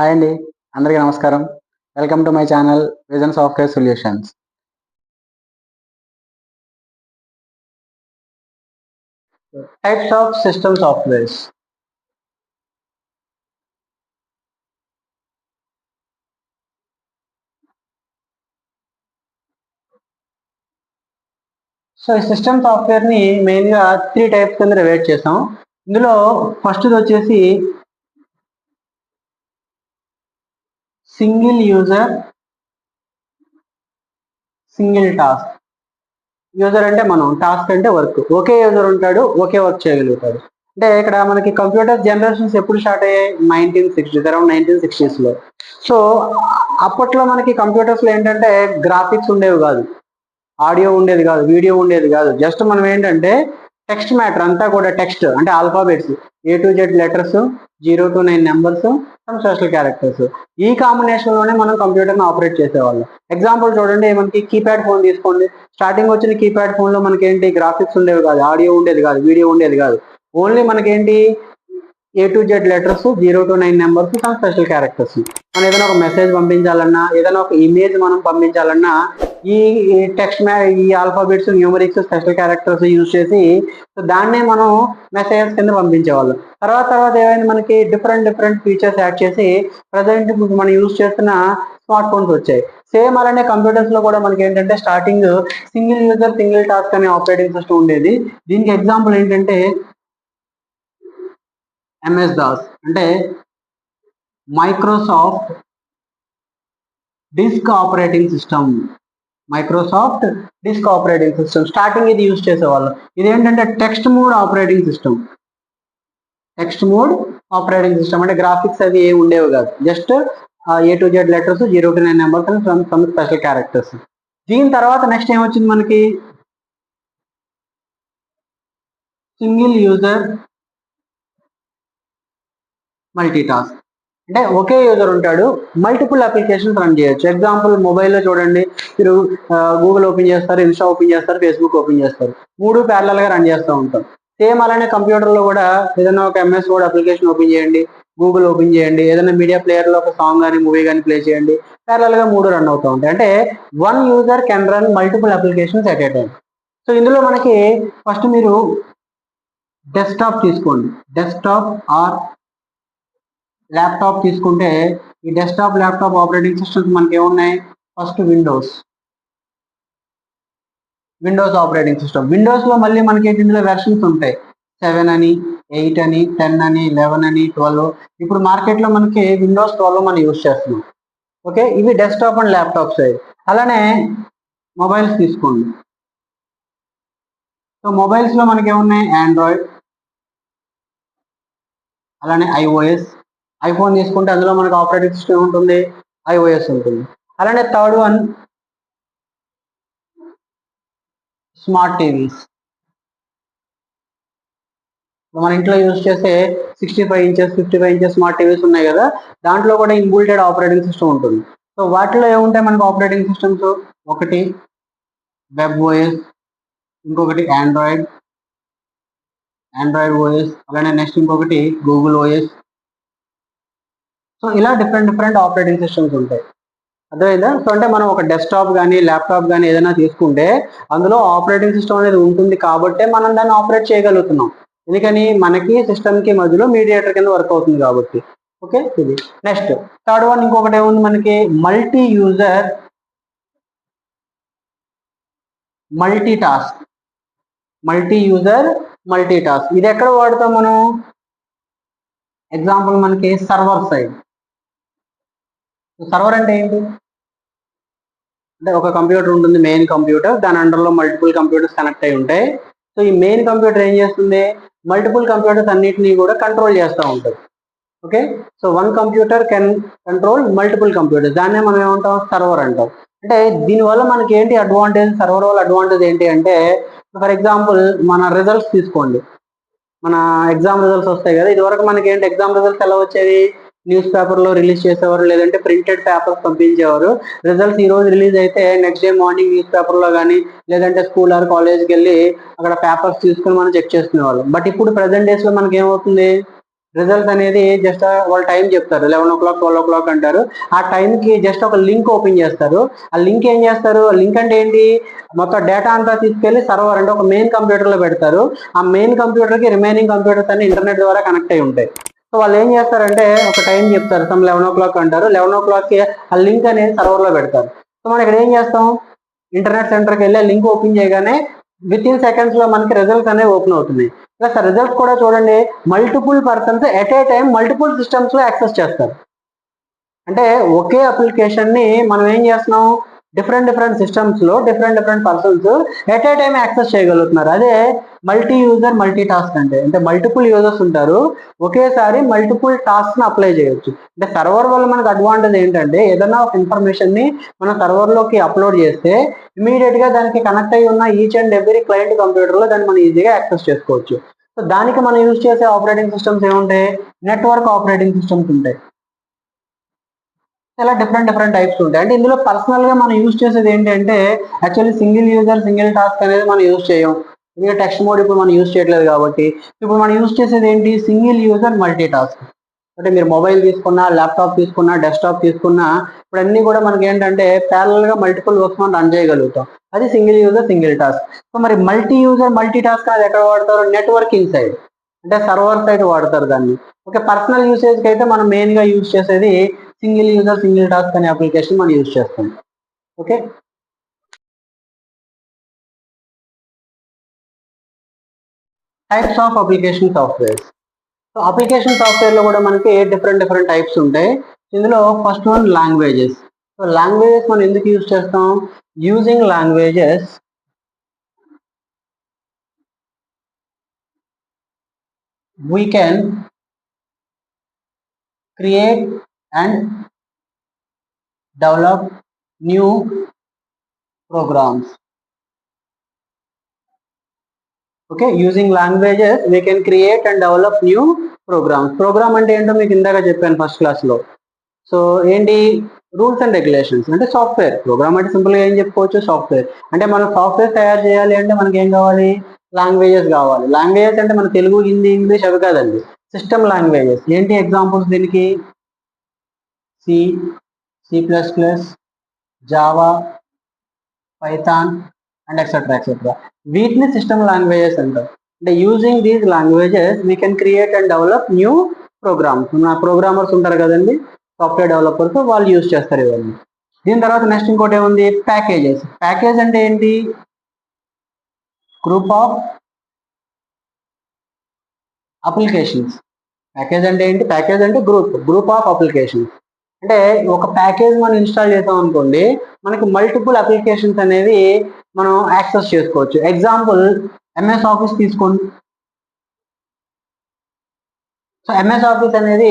Hi అండి అందరికీ నమస్కారం. Welcome to my channel vision software solutions. Types of system softwares so ఈ system సాఫ్ట్వేర్ని మెయిన్గా త్రీ టైప్స్ కింద రివేట్ చేసాం. ఇందులో ఫస్ట్ది వచ్చేసి single user single task user అంటే మనం టాస్క్ అంటే వర్క్ ఒకే యూజర్ ఉంటాడు ఒకే వర్క్ చేయగలుగుతాడు. అంటే ఇక్కడ మనకి కంప్యూటర్ జనరేషన్స్ ఎప్పుడు స్టార్ట్ అయ్యాయి? నైన్టీన్ సిక్స్టీస్ అరౌండ్ నైన్టీన్ సిక్స్టీస్లో సో అప్పట్లో మనకి కంప్యూటర్స్లో ఏంటంటే గ్రాఫిక్స్ ఉండేవి కాదు. ఆడియో ఉండేది కాదు వీడియో ఉండేది కాదు. జస్ట్ మనం ఏంటంటే టెక్స్ట్ మ్యాటర్ అంతా కూడా టెక్స్ట్ అంటే alphabets A to Z letters zero to nine numbers some special characters ఈ కాంబినేషన్లోనే మనం కంప్యూటర్ని ఆపరేట్ చేసేవాళ్ళం. ఎగ్జాంపుల్ చూడండి మనకి కీప్యాడ్ ఫోన్ తీసుకోండి. స్టార్టింగ్ వచ్చిన కీప్యాడ్ ఫోన్లో మనకేంటి? మనకి ఏంటి గ్రాఫిక్స్ ఉండేవి కాదు ఆడియో ఉండేది కాదు వీడియో ఉండేది కాదు. ఓన్లీ మనకేంటి? A to Z letters zero to nine numbers some special characters మనం ఏదైనా ఒక మెసేజ్ పంపించాలన్నా ఏదైనా ఒక ఇమేజ్ మనం పంపించాలన్నా ఈ టెక్స్ట్ ఈ alphabets numerics special characters use చేసి సో దాన్నే మనం మెసేజెస్ కింద పంపించేవాళ్ళం. తర్వాత తర్వాత ఏమైంది? మనకి డిఫరెంట్ డిఫరెంట్ ఫీచర్స్ యాడ్ చేసి ప్రజెంట్ మనం యూజ్ చేస్తున్న స్మార్ట్ ఫోన్స్ వచ్చాయి. సేమ్ అలానే కంప్యూటర్స్లో కూడా మనకి ఏంటంటే starting single user single task అనే ఆపరేటింగ్ సిస్టమ్ ఉండేది. దీనికి ఎగ్జాంపుల్ ఏంటంటే ఎంఎస్ దాస్ అంటే Microsoft disk operating system Microsoft disk operating system starting ఇది యూజ్ చేసేవాళ్ళం. ఇది ఏంటంటే text mode operating system text mode operating system అంటే గ్రాఫిక్స్ అవి ఏ ఉండేవి కాదు. Just A to Z letters zero to nine numbers and some some special characters దీని తర్వాత నెక్స్ట్ ఏమొచ్చింది మనకి? సింగిల్ యూజర్ మల్టీ టాస్క్ అంటే ఒకే యూజర్ ఉంటాడు మల్టిపుల్ అప్లికేషన్స్ రన్ చేయొచ్చు. ఎగ్జాంపుల్ మొబైల్లో చూడండి మీరు గూగుల్ ఓపెన్ చేస్తారు ఇన్స్టా ఓపెన్ చేస్తారు ఫేస్బుక్ ఓపెన్ చేస్తారు. మూడు ప్యారలల్గా రన్ చేస్తూ ఉంటాం. సేమ్ అలానే కంప్యూటర్లో కూడా ఏదైనా ఒక ఎంఎస్ వర్డ్ అప్లికేషన్ ఓపెన్ చేయండి గూగుల్ ఓపెన్ చేయండి ఏదైనా మీడియా ప్లేయర్లో ఒక సాంగ్ కానీ మూవీ కానీ ప్లే చేయండి ప్యారలల్గా మూడు రన్ అవుతూ ఉంటాయి. అంటే one user can run multiple applications at a time so ఇందులో మనకి ఫస్ట్ మీరు డెస్క్టాప్ తీసుకోండి. డెస్క్టాప్ ఆర్ ల్యాప్టాప్ తీసుకుంటే ఈ డెస్క్టాప్ ల్యాప్టాప్ ఆపరేటింగ్ సిస్టమ్స్ మనకి ఏమున్నాయి? First Windows Windows operating system విండోస్లో మళ్ళీ మనకి ఇందులో వెర్షన్స్ ఉంటాయి? సెవెన్ అని ఎయిట్ అని టెన్ అని లెవెన్ అని ట్వెల్వ్ ఇప్పుడు మార్కెట్లో మనకి విండోస్ ట్వెల్వ్ మనం యూజ్ చేస్తున్నాం. ఓకే ఇవి డెస్క్టాప్ అండ్ ల్యాప్టాప్స్ అలానే మొబైల్స్ తీసుకోండి. సో మొబైల్స్లో మనకి ఏమున్నాయి? ఆండ్రాయిడ్ అలానే ఐఓఎస్ ఐఫోన్ తీసుకుంటే అందులో మనకు ఆపరేటింగ్ సిస్టమ్ ఉంటుంది ఐఓఎస్ ఉంటుంది. అలానే థర్డ్ వన్ స్మార్ట్ టీవీస్. మన ఇంట్లో యూజ్ చేసే sixty five inches fifty five inches smart TVs ఉన్నాయి కదా దాంట్లో కూడా ఇన్బుల్టెడ్ ఆపరేటింగ్ సిస్టమ్ ఉంటుంది. సో వాటిలో ఏముంటాయి మనకు ఆపరేటింగ్ సిస్టమ్స్? ఒకటి వెబ్ ఓఎస్ ఇంకొకటి ఆండ్రాయిడ్ ఆండ్రాయిడ్ ఓఎస్ అలానే నెక్స్ట్ ఇంకొకటి గూగుల్ ఓఎస్ సో ఇలా డిఫరెంట్ డిఫరెంట్ ఆపరేటింగ్ సిస్టమ్స్ ఉంటాయి. అర్థమైందా? సో అంటే మనం ఒక డెస్క్టాప్ కానీ ల్యాప్టాప్ కానీ ఏదైనా తీసుకుంటే అందులో ఆపరేటింగ్ సిస్టమ్ అనేది ఉంటుంది కాబట్టే మనం దాన్ని ఆపరేట్ చేయగలుగుతున్నాం. ఎందుకని? మనకి సిస్టమ్కి మధ్యలో మీడియేటర్ కింద వర్క్ అవుతుంది కాబట్టి. ఓకే? ఇది. నెక్స్ట్ థర్డ్ వన్ ఇంకొకటి ఏముంది మనకి? Multi user multi task multi user multi task ఇది ఎక్కడ వాడతాం మనం? ఎగ్జాంపుల్ మనకి సర్వర్ సైడ్ సర్వర్ అంటే ఏంటి? అంటే ఒక కంప్యూటర్ ఉంటుంది మెయిన్ కంప్యూటర్ దాని అండర్లో మల్టిపుల్ కంప్యూటర్స్ కనెక్ట్ అయి ఉంటాయి. సో ఈ మెయిన్ కంప్యూటర్ ఏం చేస్తుంది? మల్టిపుల్ కంప్యూటర్స్ అన్నిటినీ కూడా కంట్రోల్ చేస్తూ ఉంటుంది. Okay so one computer can control multiple computers దాన్నే మనం ఏమంటాం? సర్వర్ అంటాం. అంటే దీనివల్ల మనకి ఏంటి అడ్వాంటేజ్ సర్వర్ వల్ల అడ్వాంటేజ్ ఏంటి అంటే ఫర్ ఎగ్జాంపుల్ మన రిజల్ట్స్ తీసుకోండి. మన ఎగ్జామ్ రిజల్ట్స్ వస్తాయి కదా. ఇదివరకు మనకి ఏంటి? ఎగ్జామ్ రిజల్ట్స్ ఎలా వచ్చేవి? న్యూస్ పేపర్లో రిలీజ్ చేసేవారు లేదంటే ప్రింటెడ్ పేపర్స్ పంపించేవారు. రిజల్ట్స్ ఈ రోజు రిలీజ్ అయితే నెక్స్ట్ డే మార్నింగ్ న్యూస్ పేపర్లో కానీ లేదంటే స్కూల్ ఆర్ కాలేజ్కి వెళ్ళి అక్కడ పేపర్స్ తీసుకుని మనం చెక్ చేసుకునేవాళ్ళం. బట్ ఇప్పుడు ప్రజెంట్ డేస్లో మనకి ఏమవుతుంది రిజల్ట్ అనేది జస్ట్ వాళ్ళు టైం చెప్తారు. Eleven o'clock twelve o'clock అంటారు. ఆ టైంకి జస్ట్ ఒక లింక్ ఓపెన్ చేస్తారు. ఆ లింక్ ఏం చేస్తారు? లింక్ అంటే ఏంటి? మొత్తం డేటా అంతా తీసుకెళ్ళి సర్వర్ అంటే ఒక మెయిన్ కంప్యూటర్లో పెడతారు. ఆ మెయిన్ కంప్యూటర్కి రిమైనింగ్ కంప్యూటర్స్ అన్ని ఇంటర్నెట్ ద్వారా కనెక్ట్ అయి ఉంటాయి. సో వాళ్ళు ఏం చేస్తారంటే ఒక టైం చెప్తారు. సమ్ లెవెన్ ఓ క్లాక్ అంటారు. లెవెన్ ఓ క్లాక్కి ఆ లింక్ అనేది సర్వర్లో పెడతారు. సో మనం ఇక్కడ ఏం చేస్తాం? ఇంటర్నెట్ సెంటర్కి వెళ్ళి లింక్ ఓపెన్ చేయగానే విత్ ఇన్ సెకండ్స్లో మనకి రిజల్ట్స్ అనేవి ఓపెన్ అవుతున్నాయి. ప్లస్ రిజల్ట్స్ కూడా చూడండి multiple persons at a time multiple సిస్టమ్స్లో యాక్సెస్ చేస్తారు. అంటే ఒకే అప్లికేషన్ని మనం ఏం చేస్తున్నాం? డిఫరెంట్ డిఫరెంట్ సిస్టమ్స్లో different different persons at a time access చేయగలుగుతున్నారు. అదే మల్టీ యూజర్ మల్టీ టాస్క్ అంటే. అంటే మల్టిపుల్ యూజర్స్ ఉంటారు. ఒకేసారి మల్టిపుల్ టాస్క్ని అప్లై చేయొచ్చు. అంటే సర్వర్ వల్ల మనకు అడ్వాంటేజ్ ఏంటంటే ఏదైనా ఒక ఇన్ఫర్మేషన్ని మన సర్వర్లోకి అప్లోడ్ చేస్తే ఇమీడియట్గా దానికి కనెక్ట్ అయి ఉన్న ఈచ్ అండ్ ఎవ్రీ క్లయింట్ కంప్యూటర్లో దాన్ని మనం ఈజీగా యాక్సెస్ చేసుకోవచ్చు. సో దానికి మనం యూజ్ చేసే ఆపరేటింగ్ సిస్టమ్స్ ఏముంటాయి? నెట్వర్క్ ఆపరేటింగ్ సిస్టమ్స్ ఉంటాయి. చాలా డిఫరెంట్ డిఫరెంట్ టైప్స్ ఉంటాయి. అంటే ఇందులో పర్సనల్గా మనం యూజ్ చేసేది ఏంటంటే actually single user single task అనేది మనం యూజ్ చేయం ఇంకా టెక్స్ట్ మోడ్ ఇప్పుడు మనం యూజ్ చేయట్లేదు కాబట్టి. ఇప్పుడు మనం యూజ్ చేసేది ఏంటి? సింగిల్ యూజర్ మల్టీ టాస్క్ అంటే మీరు మొబైల్ తీసుకున్నా ల్యాప్టాప్ తీసుకున్నా డెస్క్టాప్ తీసుకున్నా ఇప్పుడు అన్ని కూడా మనకి ఏంటంటే ప్యారల్గా మల్టిపుల్ వర్క్స్ మనం రన్ చేయగలుగుతాం. అది single user single task so మరి మల్టీ యూజర్ మల్టీ టాస్క్ అది ఎక్కడ వాడతారు? నెట్వర్కింగ్ సైడ్ అంటే సర్వర్ సైడ్ వాడతారు దాన్ని. ఓకే పర్సనల్ యూసేజ్కి అయితే మనం మెయిన్గా యూజ్ చేసేది సింగిల్ యూజర్ సింగిల్ టాస్క్ అనే అప్లికేషన్ మనం యూజ్ చేస్తాం. Okay? Types of application softwares so application సాఫ్ట్వేర్లో కూడా మనకి డిఫరెంట్ డిఫరెంట్ టైప్స్ ఉంటాయి. ఇందులో first one languages so languages మనం ఎందుకు యూజ్ చేస్తాం? Using languages we can create and develop new programs. Okay using languages we can create and develop new programs. Program అంటే ఏంటో మీకు ఇందాక చెప్పాను ఫస్ట్ క్లాస్లో. సో ఏంటి? రూల్స్ అండ్ రెగ్యులేషన్స్ అంటే సాఫ్ట్వేర్ ప్రోగ్రామ్ అంటే సింపుల్గా ఏం చెప్పుకోవచ్చు? సాఫ్ట్వేర్ అంటే మనం సాఫ్ట్వేర్ తయారు చేయాలి అంటే మనకి ఏం కావాలి? లాంగ్వేజెస్ కావాలి. లాంగ్వేజెస్ అంటే మన తెలుగు హిందీ ఇంగ్లీష్ అవి కాదండి. సిస్టమ్ లాంగ్వేజెస్ ఏంటి ఎగ్జాంపుల్స్ దీనికి? C C plus plus Java Python and etcetera etcetera వీటిని సిస్టమ్ లాంగ్వేజెస్ అంటారు. అంటే using these languages we can create and develop new programs నా ప్రోగ్రామర్స్ ఉంటారు కదండి సాఫ్ట్వేర్ డెవలపర్స్ వాళ్ళు యూజ్ చేస్తారు ఇవన్నీ. దీని తర్వాత నెక్స్ట్ ఇంకోటి ఏముంది? ప్యాకేజెస్ ప్యాకేజ్ అంటే ఏంటి? గ్రూప్ ఆఫ్ అప్లికేషన్స్ ప్యాకేజ్ అంటే ఏంటి? ప్యాకేజ్ అంటే గ్రూప్ గ్రూప్ ఆఫ్ అప్లికేషన్స్ అంటే ఒక ప్యాకేజ్ మనం ఇన్స్టాల్ చేసాం అనుకోండి మనకి మల్టిపుల్ అప్లికేషన్స్ అనేవి మనం యాక్సెస్ చేసుకోవచ్చు. ఎగ్జాంపుల్ ఎంఎస్ ఆఫీస్ తీసుకోండి. సో ఎంఎస్ ఆఫీస్ అనేది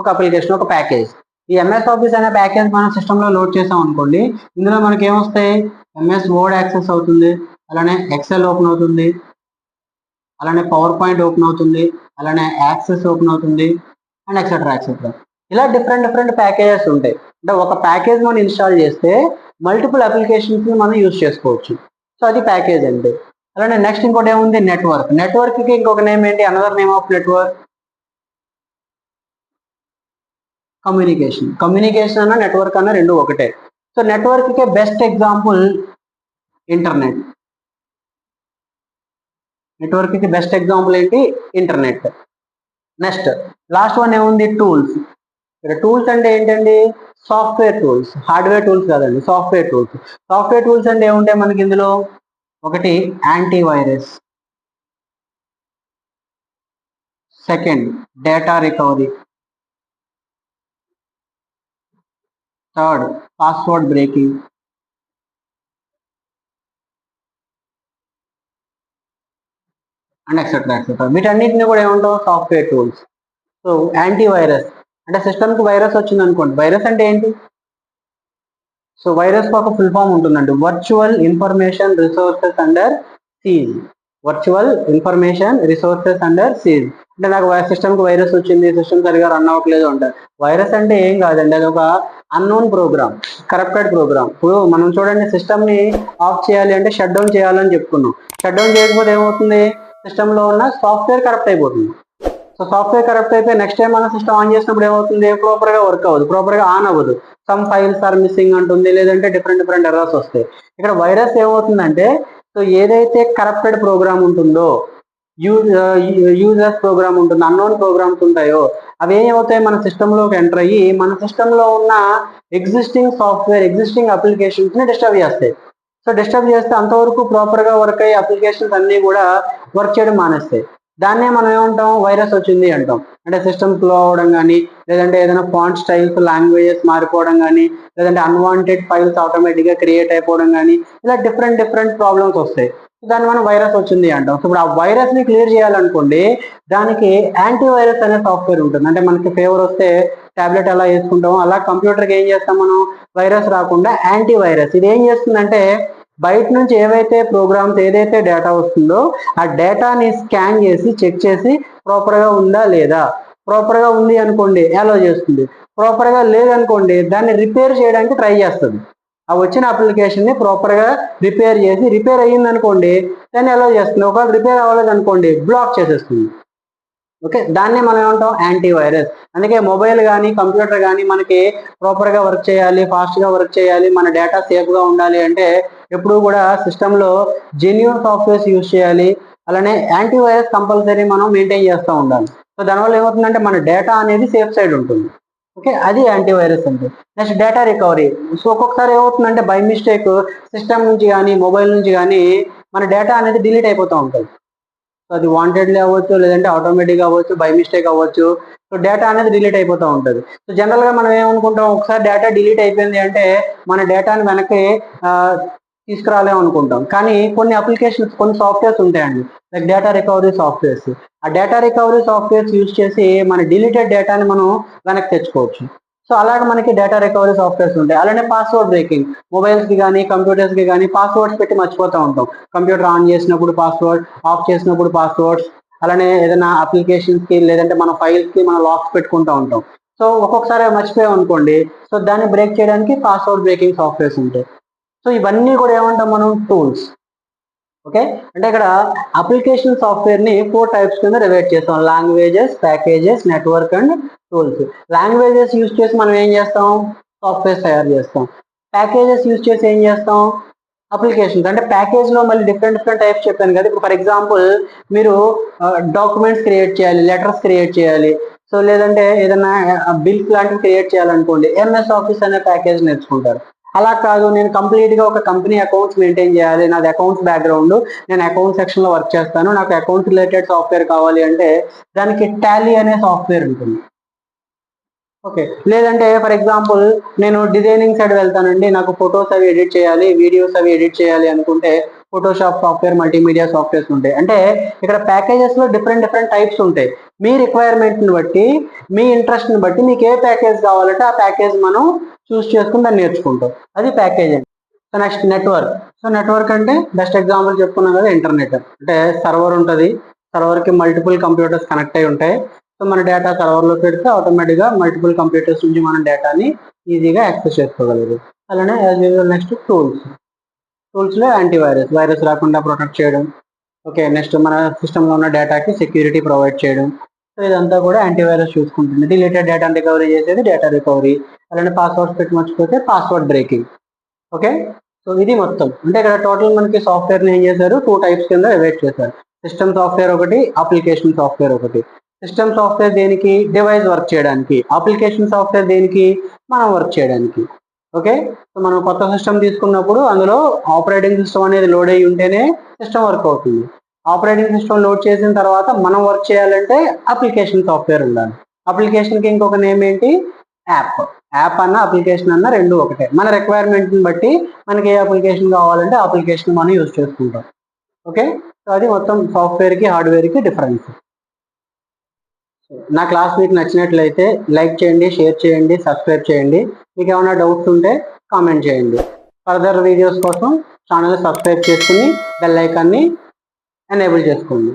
ఒక అప్లికేషన్ ఒక ప్యాకేజ్ ఈ ఎంఎస్ ఆఫీస్ అనే ప్యాకేజ్ మనం సిస్టంలో లోడ్ చేసాం అనుకోండి ఇందులో మనకి ఏమొస్తాయి? ఎంఎస్ వర్డ్ యాక్సెస్ అవుతుంది అలానే ఎక్సెల్ ఓపెన్ అవుతుంది అలానే పవర్ పాయింట్ ఓపెన్ అవుతుంది అలానే యాక్సెస్ ఓపెన్ అవుతుంది అండ్ ఎక్సెట్రా ఎక్సెట్రా ఇలా డిఫరెంట్ డిఫరెంట్ ప్యాకేజెస్ ఉంటాయి. అంటే ఒక ప్యాకేజ్ మనం ఇన్స్టాల్ చేస్తే మల్టిపుల్ అప్లికేషన్స్ మనం యూజ్ చేసుకోవచ్చు. సో అది ప్యాకేజ్ అండి. అలానే నెక్స్ట్ ఇంకోటి ఏముంది? నెట్వర్క్ నెట్వర్క్కి ఇంకొక నేమ్ ఏంటి? Another name of network communication communication అన్న నెట్వర్క్ అన్న రెండు ఒకటే. సో నెట్వర్క్కి బెస్ట్ ఎగ్జాంపుల్ ఇంటర్నెట్ నెట్వర్క్కి బెస్ట్ ఎగ్జాంపుల్ ఏంటి? ఇంటర్నెట్ నెక్స్ట్ లాస్ట్ వన్ ఏముంది? టూల్స్ ఇక్కడ టూల్స్ అంటే ఏంటండి? సాఫ్ట్వేర్ టూల్స్ హార్డ్వేర్ టూల్స్ కాదండి సాఫ్ట్వేర్ టూల్స్ సాఫ్ట్వేర్ టూల్స్ అంటే ఏముంటాయి మనకి ఇందులో? ఒకటి antivirus second data recovery third password breaking and etcetera etcetera వీటన్నిటిని కూడా ఏముంటావు? సాఫ్ట్వేర్ టూల్స్ సో యాంటీవైరస్ అంటే సిస్టమ్కి వైరస్ వచ్చింది అనుకోండి. వైరస్ అంటే ఏంటి? సో వైరస్ ఒక ఫుల్ ఫామ్ ఉంటుందండి. Virtual information resources under siege virtual information resources under siege అంటే నాకు సిస్టమ్కి వైరస్ వచ్చింది సిస్టమ్ సరిగా రన్ అవ్వట్లేదు అంటారు వైరస్ అంటే ఏం కాదండి. అది ఒక అన్నోన్ ప్రోగ్రామ్ కరప్టెడ్ ప్రోగ్రామ్ ఇప్పుడు మనం చూడండి సిస్టమ్ని ఆఫ్ చేయాలి అంటే షట్ డౌన్ చేయాలని చెప్పుకున్నాం. షట్ డౌన్ చేయకపోతే ఏమవుతుంది? సిస్టమ్లో ఉన్న సాఫ్ట్వేర్ కరప్ట్ అయిపోతుంది. సో సాఫ్ట్వేర్ కరెక్ట్ అయితే నెక్స్ట్ టైం మన సిస్టమ్ ఆన్ చేసినప్పుడు ఏమవుతుంది? ప్రాపర్గా వర్క్ అవ్వదు. ప్రాపర్గా ఆన్ అవ్వదు. సమ్ ఫైల్స్ ఆర్ మిస్సింగ్ అంటుంది లేదంటే డిఫరెంట్ డిఫరెంట్ ఎర్రర్స్ వస్తాయి. ఇక్కడ వైరస్ ఏమవుతుందంటే సో ఏదైతే కరప్టెడ్ ప్రోగ్రామ్ ఉంటుందో యూజర్స్ ప్రోగ్రామ్ ఉంటుంది అన్నోన్ ప్రోగ్రామ్స్ ఉంటాయో అవి ఏమవుతాయి? మన సిస్టంలోకి ఎంటర్ అయ్యి మన సిస్టంలో ఉన్న ఎగ్జిస్టింగ్ సాఫ్ట్వేర్ ఎగ్జిస్టింగ్ అప్లికేషన్స్ని డిస్టర్బ్ చేస్తాయి. సో డిస్టర్బ్ చేస్తే అంతవరకు ప్రాపర్గా వర్క్ అయ్యే అప్లికేషన్స్ అన్నీ కూడా వర్క్ చేయడం మానేస్తాయి. దాన్నే మనం ఏమంటాం? వైరస్ వచ్చింది అంటాం. అంటే సిస్టమ్ స్లో అవడం కానీ లేదంటే ఏదైనా ఫాంట్ స్టైల్స్ లాంగ్వేజెస్ మారిపోవడం కానీ లేదంటే అన్వాంటెడ్ ఫైల్స్ ఆటోమేటిక్గా క్రియేట్ అయిపోవడం కానీ ఇలా డిఫరెంట్ డిఫరెంట్ ప్రాబ్లమ్స్ వస్తాయి. దాన్ని మనం వైరస్ వచ్చింది అంటాం. సో ఇప్పుడు ఆ వైరస్ని క్లియర్ చేయాలనుకోండి దానికి యాంటీవైరస్ అనే సాఫ్ట్వేర్ ఉంటుంది. అంటే మనకి ఫేవర్ వస్తే టాబ్లెట్ ఎలా వేసుకుంటాం అలా కంప్యూటర్కి ఏం చేస్తాం మనం? వైరస్ రాకుండా యాంటీ వైరస్ ఇది ఏం చేస్తుందంటే బయట నుంచి ఏవైతే ప్రోగ్రామ్స్ ఏదైతే డేటా వస్తుందో ఆ డేటాని స్కాన్ చేసి చెక్ చేసి ప్రాపర్గా ఉందా లేదా? ప్రాపర్గా ఉంది అనుకోండి అలో చేస్తుంది. ప్రాపర్గా లేదనుకోండి దాన్ని రిపేర్ చేయడానికి ట్రై చేస్తుంది. ఆ వచ్చిన అప్లికేషన్ని ప్రాపర్గా రిపేర్ చేసి రిపేర్ అయ్యింది అనుకోండి దాన్ని అలో చేస్తుంది. ఒకవేళ రిపేర్ అవ్వలేదు అనుకోండి బ్లాక్ చేసేస్తుంది. ఓకే దాన్నే మనం ఏమంటాం? యాంటీ వైరస్ అందుకే మొబైల్ కానీ కంప్యూటర్ కానీ మనకి ప్రాపర్గా వర్క్ చేయాలి ఫాస్ట్గా వర్క్ చేయాలి మన డేటా సేఫ్గా ఉండాలి అంటే ఎప్పుడు కూడా సిస్టమ్లో జెన్యున్ సాఫ్ట్వేర్స్ యూజ్ చేయాలి. అలానే యాంటీ వైరస్ కంపల్సరీ మనం మెయింటైన్ చేస్తూ ఉండాలి. సో దానివల్ల ఏమవుతుందంటే మన డేటా అనేది సేఫ్ సైడ్ ఉంటుంది. ఓకే? అది యాంటీవైరస్ అంటే నెక్స్ట్ డేటా రికవరీ. సో ఒక్కొక్కసారి ఏమవుతుందంటే బై మిస్టేక్ సిస్టమ్ నుంచి కానీ మొబైల్ నుంచి కానీ మన డేటా అనేది డిలీట్ అయిపోతూ ఉంటుంది. సో అది వాంటెడ్లీ అవ్వచ్చు లేదంటే ఆటోమేటిక్ అవ్వచ్చు బై మిస్టేక్ అవ్వచ్చు. సో డేటా అనేది డిలీట్ అయిపోతూ ఉంటుంది. సో జనరల్గా మనం ఏమనుకుంటాం ఒకసారి డేటా డిలీట్ అయిపోయింది అంటే మన డేటాని వెనక్కి తీసుకురాలేమనుకుంటాం. తీసుకురాలేము అనుకుంటాం కానీ కొన్ని అప్లికేషన్స్ కొన్ని సాఫ్ట్వేర్స్ ఉంటాయండి. Like data recovery softwares. ఆ డేటా రికవరీ సాఫ్ట్వేర్స్ యూజ్ చేసి మన డిలీటెడ్ డేటాని మనం వెనక్కి తెచ్చుకోవచ్చు. సో అలాగే మనకి డేటా రికవరీ సాఫ్ట్వేర్స్ ఉంటాయి. అలానే పాస్వర్డ్ బ్రేకింగ్. మొబైల్స్కి కానీ కంప్యూటర్స్కి కానీ పాస్వర్డ్స్ పెట్టి మర్చిపోతూ ఉంటాం. కంప్యూటర్ ఆన్ చేసినప్పుడు పాస్వర్డ్ ఆఫ్ చేసినప్పుడు పాస్వర్డ్స్ అలానే ఏదైనా అప్లికేషన్స్కి లేదంటే మన ఫైల్స్కి మనం లాక్స్ పెట్టుకుంటూ ఉంటాం. సో ఒక్కొక్కసారి మర్చిపోయాం అనుకోండి సో దాన్ని బ్రేక్ చేయడానికి పాస్వర్డ్ బ్రేకింగ్ సాఫ్ట్వేర్స్ ఉంటాయి. సో ఇవన్నీ కూడా ఏమంటాం మనం? టూల్స్ ఓకే అంటే ఇక్కడ అప్లికేషన్ సాఫ్ట్వేర్ని ఫోర్ టైప్స్ కింద రివైడ్ చేస్తాం. Languages packages network and tools languages use చేసి మనం ఏం చేస్తాం? సాఫ్ట్వేర్ తయారు చేస్తాం. ప్యాకేజెస్ యూజ్ చేసి ఏం చేస్తాం? అప్లికేషన్స్ అంటే ప్యాకేజ్లో మళ్ళీ డిఫరెంట్ డిఫరెంట్ టైప్స్ చెప్పాను కదా. ఇప్పుడు ఫర్ ఎగ్జాంపుల్ మీరు డాక్యుమెంట్స్ క్రియేట్ చేయాలి లెటర్స్ క్రియేట్ చేయాలి. సో లేదంటే ఏదైనా బిల్స్ లాంటివి క్రియేట్ చేయాలనుకోండి ఎంఎస్ ఆఫీస్ అనే ప్యాకేజ్ నేర్చుకుంటారు. అలా కాదు నేను కంప్లీట్గా ఒక కంపెనీ అకౌంట్స్ మెయింటైన్ చేయాలి. నాది అకౌంట్స్ బ్యాక్గ్రౌండ్ నేను అకౌంట్ సెక్షన్లో వర్క్ చేస్తాను. నాకు అకౌంట్స్ రిలేటెడ్ సాఫ్ట్వేర్ కావాలి అంటే దానికి టాలీ అనే సాఫ్ట్వేర్ ఉంటుంది. ఓకే లేదంటే ఫర్ ఎగ్జాంపుల్ నేను డిజైనింగ్ సైడ్ వెళ్తానండి. నాకు ఫొటోస్ అవి ఎడిట్ చేయాలి వీడియోస్ అవి ఎడిట్ చేయాలి అనుకుంటే ఫోటోషాప్ సాఫ్ట్వేర్ మల్టీమీడియా సాఫ్ట్వేర్స్ ఉంటాయి. అంటే ఇక్కడ ప్యాకేజెస్లో డిఫరెంట్ డిఫరెంట్ టైప్స్ ఉంటాయి. మీ రిక్వైర్మెంట్ని బట్టి మీ ఇంట్రెస్ట్ని బట్టి మీకు ఏ ప్యాకేజ్ కావాలంటే ఆ ప్యాకేజ్ మనం చూస్ చేసుకుని దాన్ని నేర్చుకుంటాం అది ప్యాకేజ్ అండి. So next network so network అంటే బెస్ట్ ఎగ్జాంపుల్ చెప్పుకున్నాం కదా ఇంటర్నెట్ అంటే సర్వర్ ఉంటుంది. సర్వర్కి మల్టిపుల్ కంప్యూటర్స్ కనెక్ట్ అయి ఉంటాయి. సో మన డేటా సర్వర్లో పెడితే ఆటోమేటిక్గా మల్టిపుల్ కంప్యూటర్స్ నుంచి మన డేటాని ఈజీగా యాక్సెస్ చేసుకోగలదు అలానే యాజ్ యూజువల్ నెక్స్ట్ టూల్స్ టూల్స్లో యాంటీవైరస్ వైరస్ రాకుండా ప్రొటెక్ట్ చేయడం. ఓకే నెక్స్ట్ మన సిస్టంలో ఉన్న డేటాకి సెక్యూరిటీ ప్రొవైడ్ చేయడం. సో ఇదంతా కూడా యాంటీవైరస్ చూసుకుంటుంది. డిలీటెడ్ డేటా రికవరీ చేసేది డేటా రికవరీ అలానే పాస్వర్డ్స్ పెట్టి మర్చిపోతే పాస్వర్డ్ బ్రేకింగ్ ఓకే సో ఇది మొత్తం. అంటే ఇక్కడ టోటల్ మనకి సాఫ్ట్వేర్ని ఏం చేశారు? టూ టైప్స్ కింద డివైడ్ చేశారు. సిస్టమ్ సాఫ్ట్వేర్ ఒకటి అప్లికేషన్ సాఫ్ట్వేర్ ఒకటి. సిస్టమ్ సాఫ్ట్వేర్ దేనికి? డివైస్ వర్క్ చేయడానికి. అప్లికేషన్ సాఫ్ట్వేర్ దేనికి? మనం వర్క్ చేయడానికి. ఓకే సో మనం కొత్త సిస్టమ్ తీసుకున్నప్పుడు అందులో ఆపరేటింగ్ సిస్టమ్ అనేది లోడ్ అయ్యి ఉంటేనే సిస్టమ్ వర్క్ అవుతుంది. ఆపరేటింగ్ సిస్టమ్ లోడ్ చేసిన తర్వాత మనం వర్క్ చేయాలంటే అప్లికేషన్ సాఫ్ట్వేర్ ఉండాలి. అప్లికేషన్కి ఇంకొక నేమ్ ఏంటి? యాప్. యాప్ అన్న అప్లికేషన్ అన్న రెండు ఒకటే. మన రిక్వైర్మెంట్ని బట్టి మనకి ఏ అప్లికేషన్ కావాలంటే అప్లికేషన్ మనం యూజ్ చేసుకుంటాం. ఓకే? సో అది మొత్తం సాఫ్ట్వేర్కి హార్డ్వేర్కి డిఫరెన్స్ నా క్లాస్ మీకు నచ్చినట్లయితే లైక్ చేయండి షేర్ చేయండి సబ్స్క్రైబ్ చేయండి. మీకు ఏమైనా డౌట్స్ ఉంటే కామెంట్ చేయండి. ఫర్దర్ వీడియోస్ కోసం ఛానల్ సబ్స్క్రైబ్ చేసుకుని బెల్ ఐకాన్ని ఎనేబుల్ చేసుకోండి